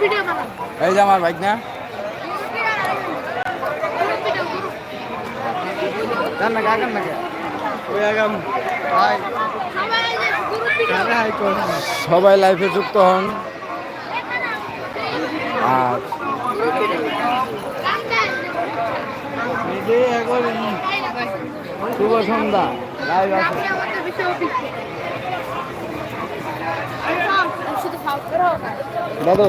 এই যে আমার বাইক না জান না ওই আগাম। কোন সবাই লাইফে যুক্ত হন। আর শুভ সন্ধ্যা। লাইভ আছে। দাদু।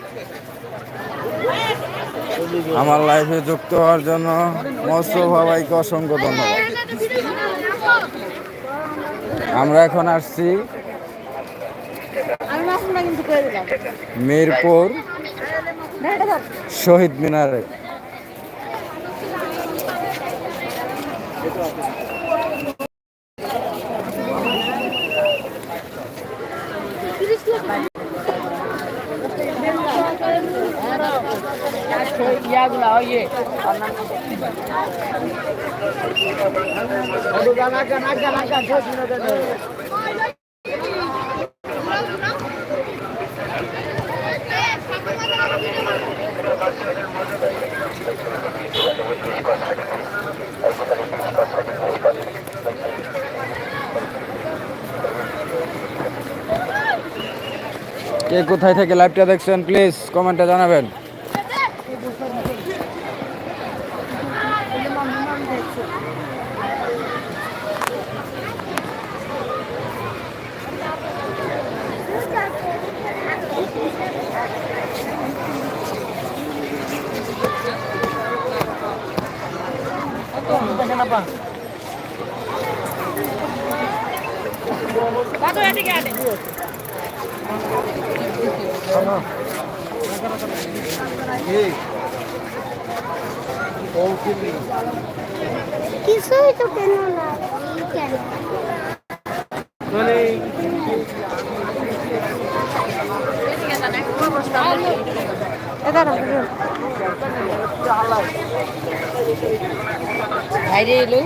আমার লাইফে যুক্ত হওয়ার জন্য মোস্তফা ভাইকে অসংখ্য ধন্যবাদ। আমরা এখন আসছি মিরপুর শহীদ মিনারে। কে কোথায় থেকে লাইভটা দেখছেন প্লিজ কমেন্টে জানাবেন। কিছুই তো কেন না। কেন মানে বাইরে এলো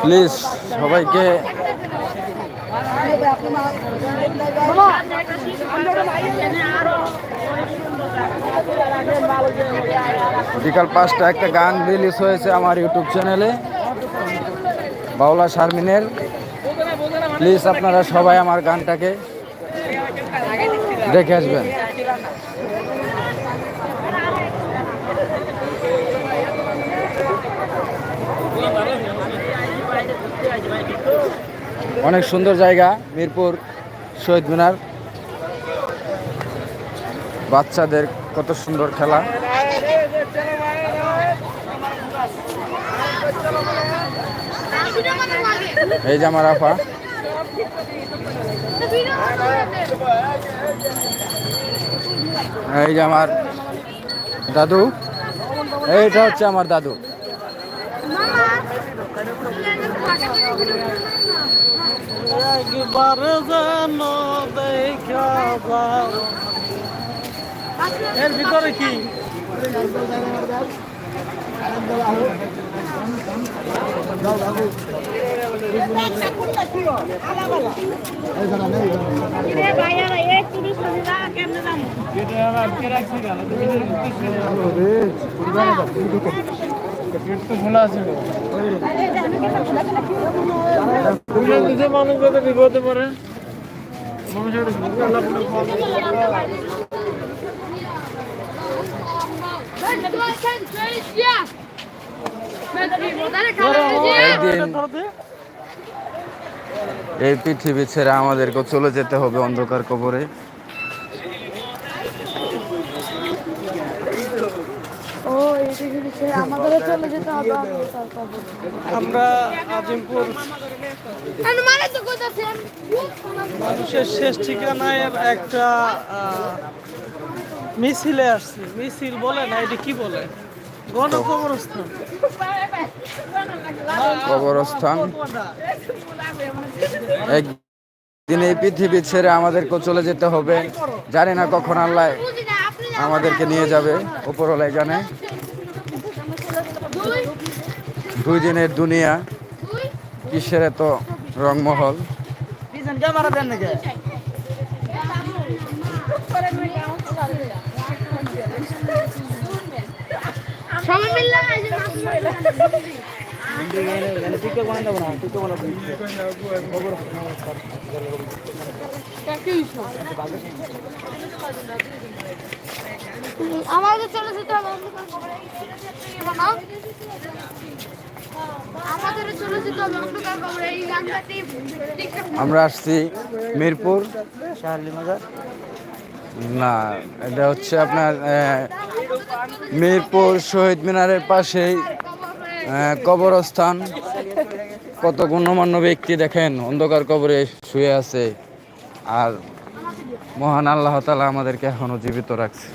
প্লিজ সবাইকে বিকাল পাঁচটা একটা গান রিলিজ হয়েছে আমার ইউটিউব চ্যানেলে বাউলা শারমিনের। প্লিজ আপনারা সবাই আমার গানটাকে দেখে আসবেন। অনেক সুন্দর জায়গা, মিরপুর, শহীদ মিনার। বাচ্চাদের কত সুন্দর খেলা। এই যে আমার আফা। এই যে আমার দাদু। এইটা হচ্ছে আমার দাদু। এর ভিতরে কি? মানুষ কত বিপদে পড়ে মানুষের এই পৃথিবী ছেড়ে আমাদেরকে চলে যেতে হবে অন্ধকার কবরে। আমরা আজিমপুর মানুষের শেষ ঠিকানায় একটা মিছিলে মিছিল বলে না এটি কি বলে? কবরস্থান একদিন এই পৃথিবী ছেড়ে আমাদেরকেও চলে যেতে হবে। জানি না কখন আল্লাহ আমাদেরকে নিয়ে যাবে উপরওয়ালায় এখানে দুই দিনের দুনিয়া কিসের এত রংমহল? সবাই মিললে যে মাছ। আমাদের আমরা আসছি মিরপুর। না এটা হচ্ছে আপনার আহ, মিরপুর শহীদ মিনারের পাশেই কবরস্থান। কত গণ্যমান্য ব্যক্তি দেখেন, অন্ধকার কবরে শুয়ে আছে। আর মহান আল্লাহ তালা আমাদেরকে এখনও জীবিত রাখছে।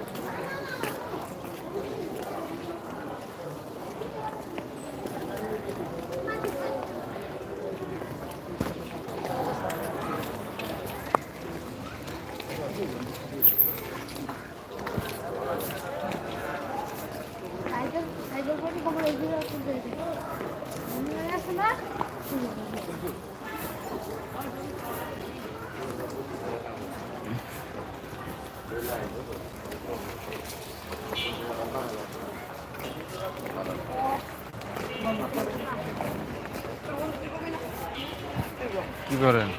করে কবরে এগিয়ে আসতে মনে আছে না কি করেন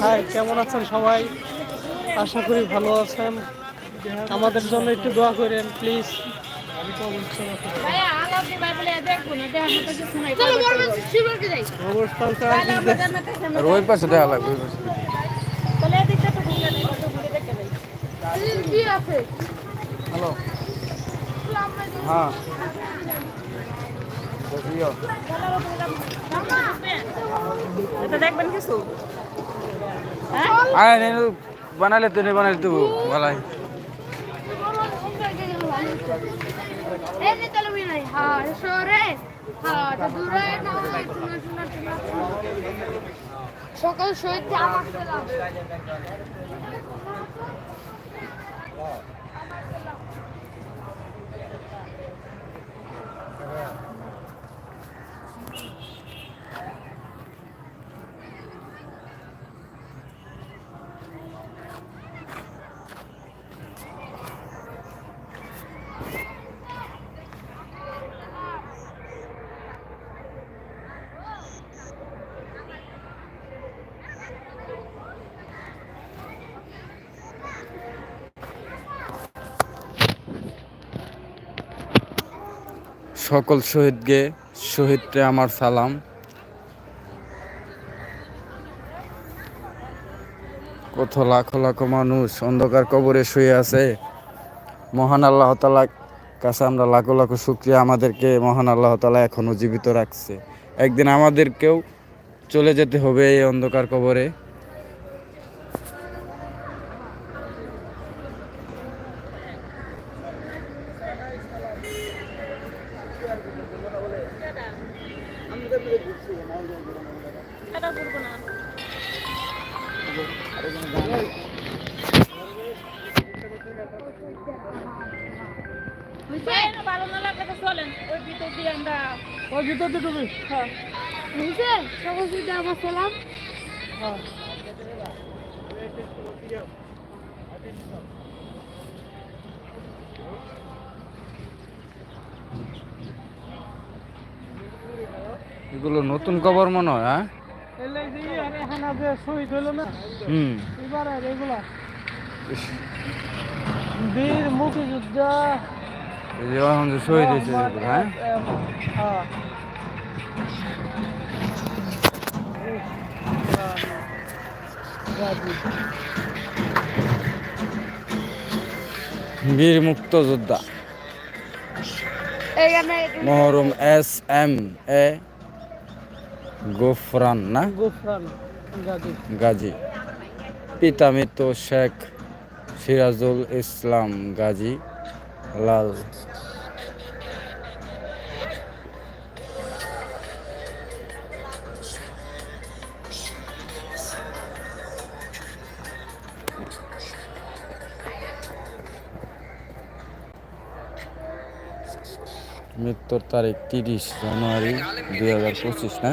হাই কেমন আছেন সবাই? আশা করি ভালো আছেন। আমাদের জন্য একটু দোয়া করেন প্লিজ পাশে দেখা লাগবে হ্যালো হ্যাঁ। দেখবেন কিছু? আয় নে বানালে তো নে বানালে তো ভালাই। হ্যাঁ সরে হ্যাঁ সকাল আমার সকল শহীদকে শহীদকে আমার সালাম। কত লাখো লাখো মানুষ অন্ধকার কবরে শুয়ে আছে। মহান আল্লাহ তালা কাছে আমরা লাখো লাখো শুক্রিয়া আমাদেরকে মহান আল্লাহ তালা এখনও জীবিত রাখছে। একদিন আমাদেরকেও চলে যেতে হবে এই অন্ধকার কবরে। ওই ভিতর দিয়ে ঢুকি হ্যাঁ বুঝছেন সকল যদি আমার চলাম হ্যাঁ এগুলো নতুন কবর মনে হয় হ্যাঁ? এলে যে আরে হানা যে শহীদ হলো না হুম এবারে এগুলা বীর মুক্তিযোদ্ধা এই যে এখন যে শহীদ হয়েছে যেগুলো, হ্যাঁ হ্যাঁ বীর মুক্তযোদ্ধা এইখানে Moharram S M A Gofran না? গোফরান গাজী। পিতা মৃত শেখ সিরাজুল ইসলাম গাজী লাল। মৃত্যুর তারিখ তিরিশ জানুয়ারি দুই হাজার পঁচিশ না?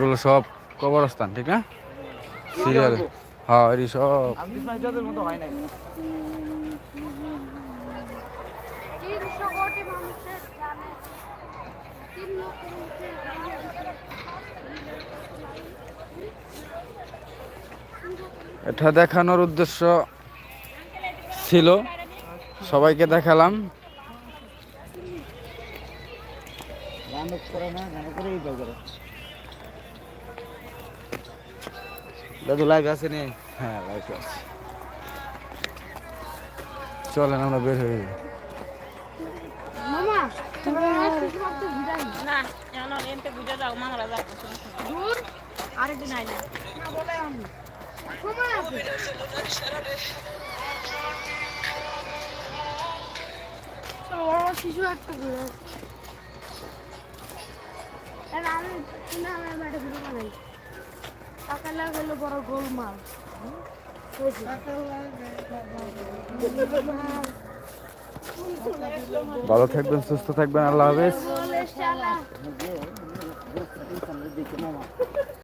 এগুলো সব কবরস্থান ঠিক না? সিরিয়াল। হ্যাঁ এটি সব। এটা দেখানোর উদ্দেশ্য ছিল। সবাইকে দেখালাম। দাদু লাইভ আছে নি? হ্যাঁ লাইভ আছে। চলেন আমরা বের হয়ে যাই। মামা বুঝাই না এনতে বুঝে যাও মামারা যাও দূর আরেকদিন আইলে না। বলে আমি সময় আছে। শিশু একটা ঘুরে আমি আমার বাড়ি ঘুরে বানাই টাকা হলো বড় গোলমাল। ভালো থাকবেন সুস্থ থাকবেন আল্লাহ হাফেজ।